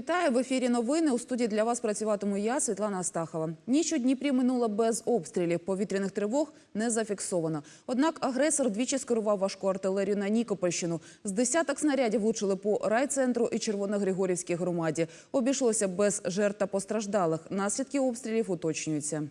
Вітаю в ефірі. Новини у студії для вас працюватиму я, Світлана Астахова. Ніч у Дніпрі минула без обстрілів. Повітряних тривог не зафіксовано. Однак агресор двічі скерував важку артилерію на Нікопольщину. З десяток снарядів влучили по райцентру і Червоногригорівській громаді. Обійшлося без жертв та постраждалих. Наслідки обстрілів уточнюються.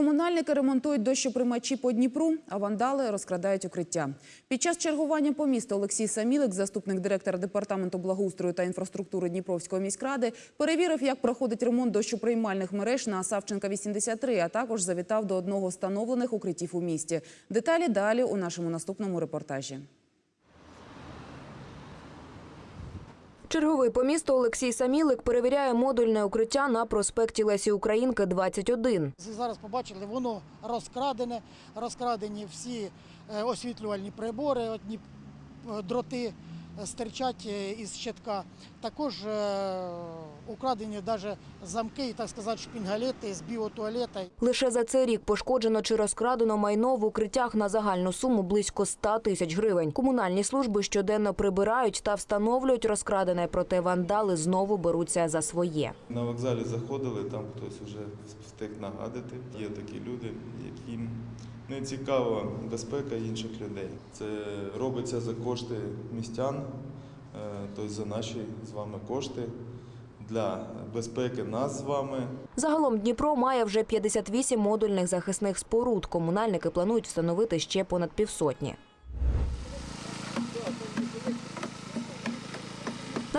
Комунальники ремонтують дощоприймачі по Дніпру, а вандали розкрадають укриття. Під час чергування по місту Олексій Самілик, заступник директора департаменту благоустрою та інфраструктури Дніпровської міськради, перевірив, як проходить ремонт дощоприймальних мереж на Савченка 83, а також завітав до одного встановлених укриттів у місті. Деталі далі у нашому наступному репортажі. Черговий по місту Олексій Самілик перевіряє модульне укриття на проспекті Лесі Українки, 21. Зараз побачили, воно розкрадене, розкрадені всі е, освітлювальні прибори, одні е, дроти стирчать е, із щитка. Також е, украдені навіть замки і, так сказати, шпінгалети з біотуалета. Лише за цей рік пошкоджено чи розкрадено майно в укриттях на загальну суму близько 100 тисяч гривень. Комунальні служби щоденно прибирають та встановлюють розкрадене, проте вандали знову беруться за своє. На вокзалі заходили, там хтось вже встиг нагадати. Є такі люди, яким не цікава безпека інших людей. Це робиться за кошти містян, тобто за наші з вами кошти для безпеки нас з вами. Загалом Дніпро має вже 58 модульних захисних споруд. Комунальники планують встановити ще понад півсотні.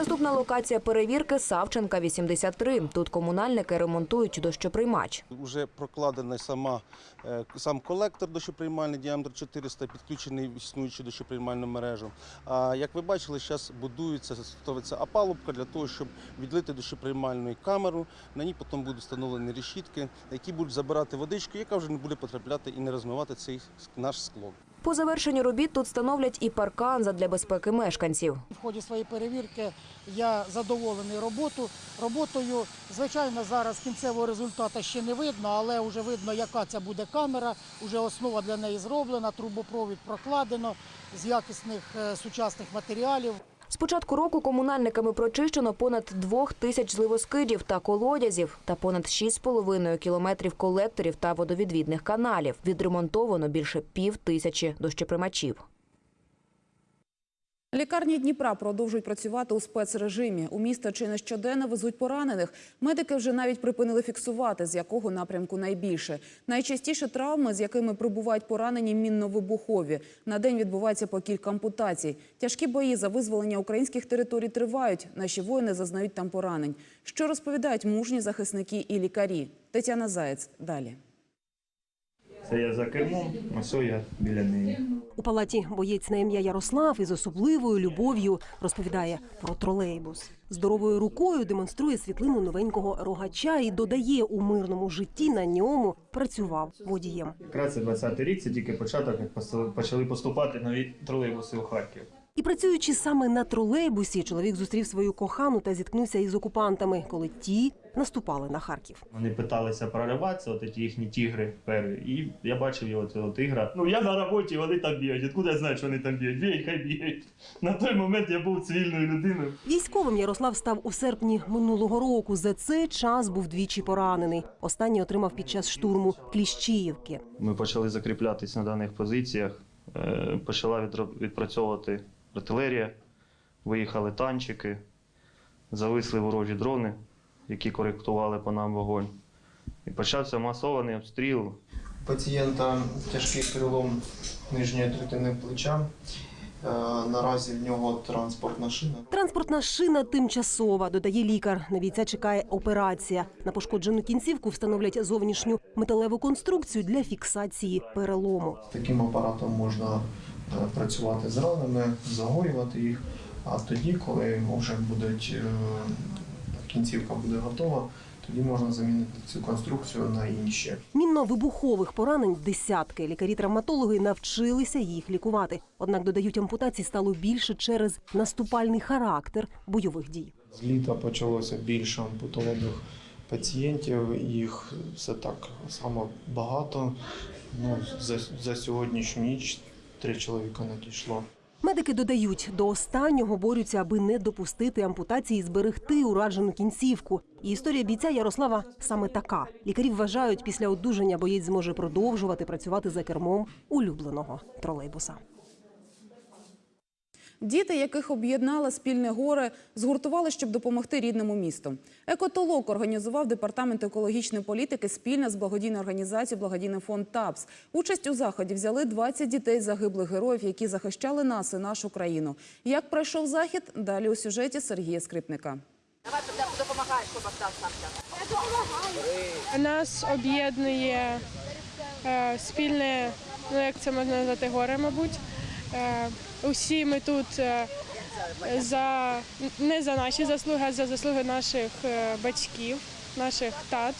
Наступна локація перевірки Савченка 83. Тут комунальники ремонтують дощоприймач. Вже прокладена сама е, сам колектор дощоприймальний діаметр 400, підключений в існуючу дощоприймальну мережу. А як ви бачили, зараз будується, ставиться опалубка для того, щоб відлити дощоприймальну камеру. На ній потім будуть встановлені решітки, які будуть забирати водичку, яка вже не буде потрапляти і не розмивати цей наш склон. По завершенню робіт тут становлять і паркан задля безпеки мешканців. В ході своєї перевірки я задоволений роботу. роботою. Звичайно, зараз кінцевого результату ще не видно, але вже видно, яка це буде камера. Уже основа для неї зроблена, трубопровід прокладено з якісних е, сучасних матеріалів. З початку року комунальниками прочищено понад двох тисяч зливоскидів та колодязів та понад 6,5 кілометрів колекторів та водовідвідних каналів. Відремонтовано більше пів тисячі дощоприймачів. Лікарні Дніпра продовжують працювати у спецрежимі. У місто чи не щоденно везуть поранених. Медики вже навіть припинили фіксувати, з якого напрямку найбільше. Найчастіше травми, з якими прибувають поранені мінно-вибухові. На день відбувається по кілька ампутацій. Тяжкі бої за визволення українських територій тривають. Наші воїни зазнають там поранень. Що розповідають мужні захисники і лікарі? Тетяна Заєць далі. Це я за кермом, а соя біля неї. У палаті боєць на ім'я Ярослав із особливою любов'ю розповідає про тролейбус. Здоровою рукою демонструє світлину новенького рогача і додає у мирному житті на ньому працював водієм. Якраз 20-й рік, це тільки початок, як почали поступати нові тролейбуси у Харків. І працюючи саме на тролейбусі, чоловік зустрів свою кохану та зіткнувся із окупантами, коли ті наступали на Харків. Вони питалися прориватися, от ці їхні тігри перві. І я бачив його цього тигра. Ну я на роботі, вони там бігають. Откуда я знаю, що вони там бігають? Бігають, хай бігають. На той момент я був цивільною людиною. Військовим Ярослав став у серпні минулого року. За цей час був двічі поранений. Останній отримав під час штурму Кліщіївки. Ми почали закріплятись на даних позиціях. Е, Почала відпрацьовувати артилерія, виїхали танчики, зависли ворожі дрони, які коректували по нам вогонь. І почався масований обстріл. пацієнта тяжкий перелом нижньої третини плеча. Е, Наразі в нього транспортна шина. Транспортна шина тимчасова, додає лікар. На бійця чекає операція. На пошкоджену кінцівку встановлять зовнішню металеву конструкцію для фіксації перелому. Таким апаратом можна працювати з ранами, загоювати їх. А тоді, коли вже будуть е, кінцівка буде готова, тоді можна замінити цю конструкцію на інші. Мінно-вибухових поранень десятки. Лікарі-травматологи навчилися їх лікувати. Однак додають ампутацій стало більше через наступальний характер бойових дій. З літа почалося більше ампутованих пацієнтів. Їх все так само багато. Ну, за, за сьогоднішню ніч три чоловіка надійшло. Медики додають, до останнього борються, аби не допустити ампутації і зберегти уражену кінцівку. І історія бійця Ярослава саме така. Лікарі вважають, після одужання боєць зможе продовжувати працювати за кермом улюбленого тролейбуса. Діти, яких об'єднала спільне горе, згуртували, щоб допомогти рідному місту. Екотолок організував департамент екологічної політики спільно з благодійною організацією Благодійний фонд ТАПС. Участь у заході взяли 20 дітей загиблих героїв, які захищали нас і нашу країну. Як пройшов захід? Далі у сюжеті Сергія Скрипника. Нас об'єднує е, спільне, ну як це можна назвати, горе, мабуть. Е, усі ми тут е, за не за наші заслуги, а за заслуги наших е, батьків, наших тат.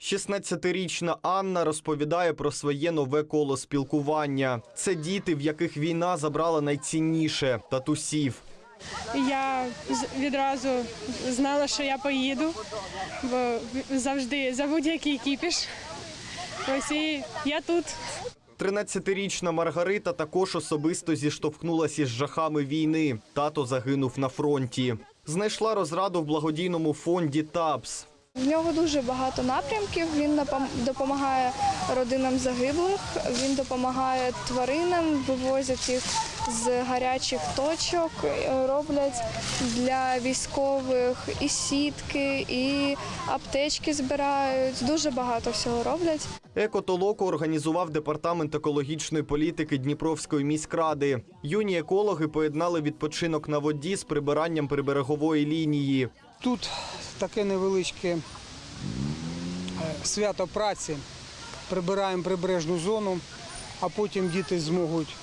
16-річна Анна розповідає про своє нове коло спілкування. Це діти, в яких війна забрала найцінніше татусів. Я відразу знала, що я поїду, бо завжди за будь-який кіпіш. Ось і я тут. 13-річна Маргарита також особисто зіштовхнулася з жахами війни. Тато загинув на фронті. Знайшла розраду в благодійному фонді ТАПС. В нього дуже багато напрямків. Він допомагає родинам загиблих, він допомагає тваринам, вивозять їх з гарячих точок, е, роблять для військових і сітки, і аптечки збирають. Дуже багато всього роблять. Екотолоку організував департамент екологічної політики Дніпровської міськради. Юні екологи поєднали відпочинок на воді з прибиранням приберегової лінії. Тут таке невеличке е, свято праці. Прибираємо прибережну зону, а потім діти зможуть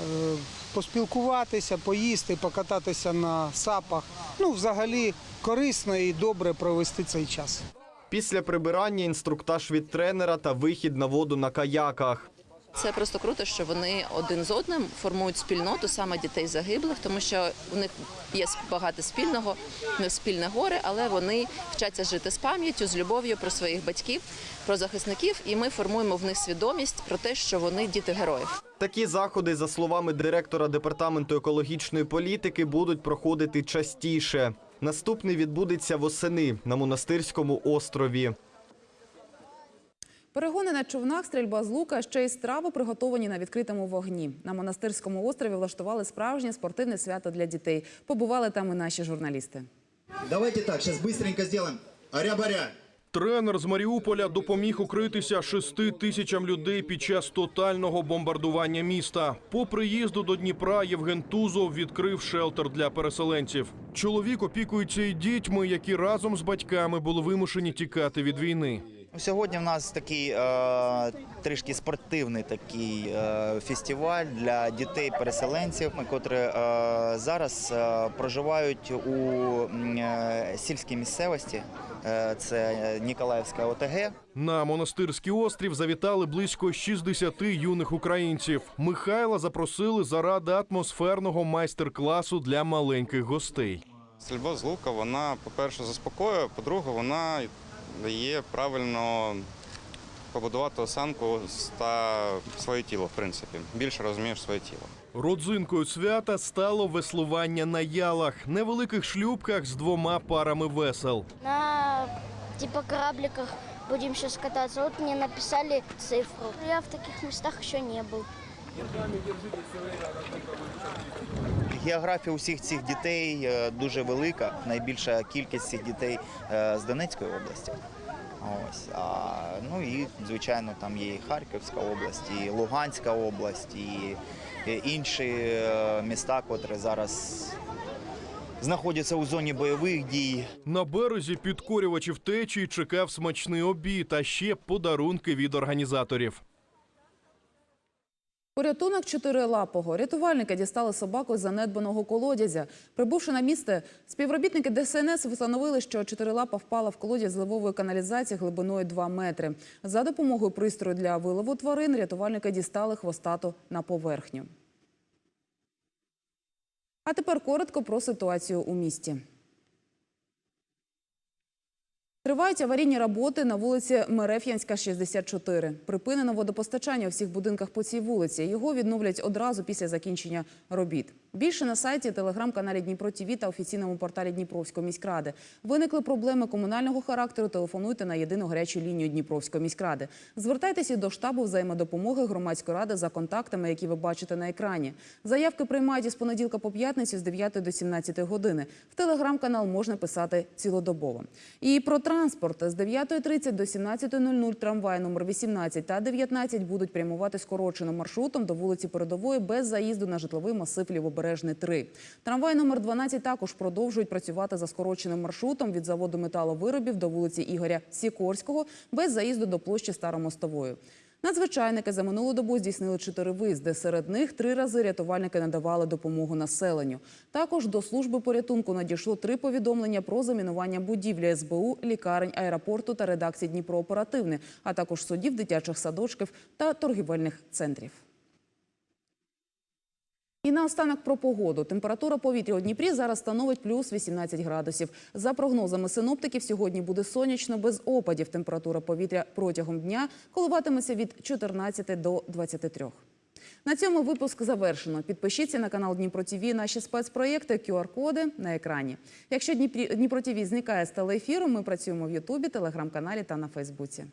е, поспілкуватися, поїсти, покататися на сапах. Ну, взагалі корисно і добре провести цей час. Після прибирання інструктаж від тренера та вихід на воду на каяках. Це просто круто, що вони один з одним формують спільноту саме дітей загиблих, тому що у них є багато спільного, не спільне горе, але вони вчаться жити з пам'яттю, з любов'ю про своїх батьків, про захисників, і ми формуємо в них свідомість про те, що вони діти героїв. Такі заходи, за словами директора департаменту екологічної політики, будуть проходити частіше. Наступний відбудеться восени на монастирському острові. Перегони на човнах, стрільба з лука, ще й страви приготовані на відкритому вогні. На монастирському острові влаштували справжнє спортивне свято для дітей. Побували там і наші журналісти. Давайте так, сейчас быстренько сделаем. Аря-баря. Тренер з Маріуполя допоміг укритися шести тисячам людей під час тотального бомбардування міста. По приїзду до Дніпра Євген Тузов відкрив шелтер для переселенців. Чоловік опікується і дітьми, які разом з батьками були вимушені тікати від війни. Сьогодні в нас такий е, трішки спортивний такий е, фестиваль для дітей-переселенців, котрі е, зараз е, проживають у е, сільській місцевості. Е, це Ніколаївська ОТГ. На монастирський острів завітали близько 60 юних українців. Михайла запросили заради атмосферного майстер-класу для маленьких гостей. Стрільба з лука, вона, по-перше, заспокоює, по-друге, вона дає правильно побудувати осанку та своє тіло, в принципі. Більше розумієш своє тіло. Родзинкою свята стало веслування на ялах, невеликих шлюбках з двома парами весел. На типа корабликах будем сейчас кататься. Вот мне написали цифру. Я в таких местах еще не был. Географія усіх цих дітей е, дуже велика. Найбільша кількість цих дітей е, з Донецької області. Ось а ну і звичайно там є і Харківська область, і Луганська область, і, інші е, міста, котрі зараз знаходяться у зоні бойових дій. На березі підкорювачів течії чекав смачний обід, а ще подарунки від організаторів. Порятунок чотирилапого. Рятувальники дістали собаку з занедбаного колодязя. Прибувши на місце, співробітники ДСНС встановили, що чотирилапа впала в колодязь зливової каналізації глибиною 2 метри. За допомогою пристрою для вилову тварин рятувальники дістали хвостату на поверхню. А тепер коротко про ситуацію у місті. Тривають аварійні роботи на вулиці Мереф'янська, 64. Припинено водопостачання у всіх будинках по цій вулиці. Його відновлять одразу після закінчення робіт. Більше на сайті, телеграм-каналі Дніпро ТІВІ та офіційному порталі Дніпровської міськради. Виникли проблеми комунального характеру. Телефонуйте на єдину гарячу лінію Дніпровської міськради. Звертайтеся до штабу взаємодопомоги громадської ради за контактами, які ви бачите на екрані. Заявки приймають із понеділка по п'ятницю з 9 до 17 години. В телеграм-канал можна писати цілодобово. І про транспорт з 9.30 до 17.00 трамвай номер 18 та 19 будуть прямувати скороченим маршрутом до вулиці Передової без заїзду на житловий масив Лівобережний 3. Трамвай номер 12 також продовжують працювати за скороченим маршрутом від заводу металовиробів до вулиці Ігоря Сікорського без заїзду до площі Старомостової. Надзвичайники за минулу добу здійснили чотири виїзди. Серед них три рази рятувальники надавали допомогу населенню. Також до служби порятунку надійшло три повідомлення про замінування будівлі СБУ, лікарень, аеропорту та редакції Дніпрооперативне, а також судів, дитячих садочків та торгівельних центрів. І наостанок про погоду. Температура повітря у Дніпрі зараз становить плюс 18 градусів. За прогнозами синоптиків, сьогодні буде сонячно без опадів. Температура повітря протягом дня коливатиметься від 14 до 23. На цьому випуск завершено. Підпишіться на канал Дніпро ТІВІ, наші спецпроєкти, QR-коди на екрані. Якщо Дніпро ТІВІ зникає з телеефіру, ми працюємо в Ютубі, телеграм-каналі та на Фейсбуці.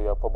Я побачив.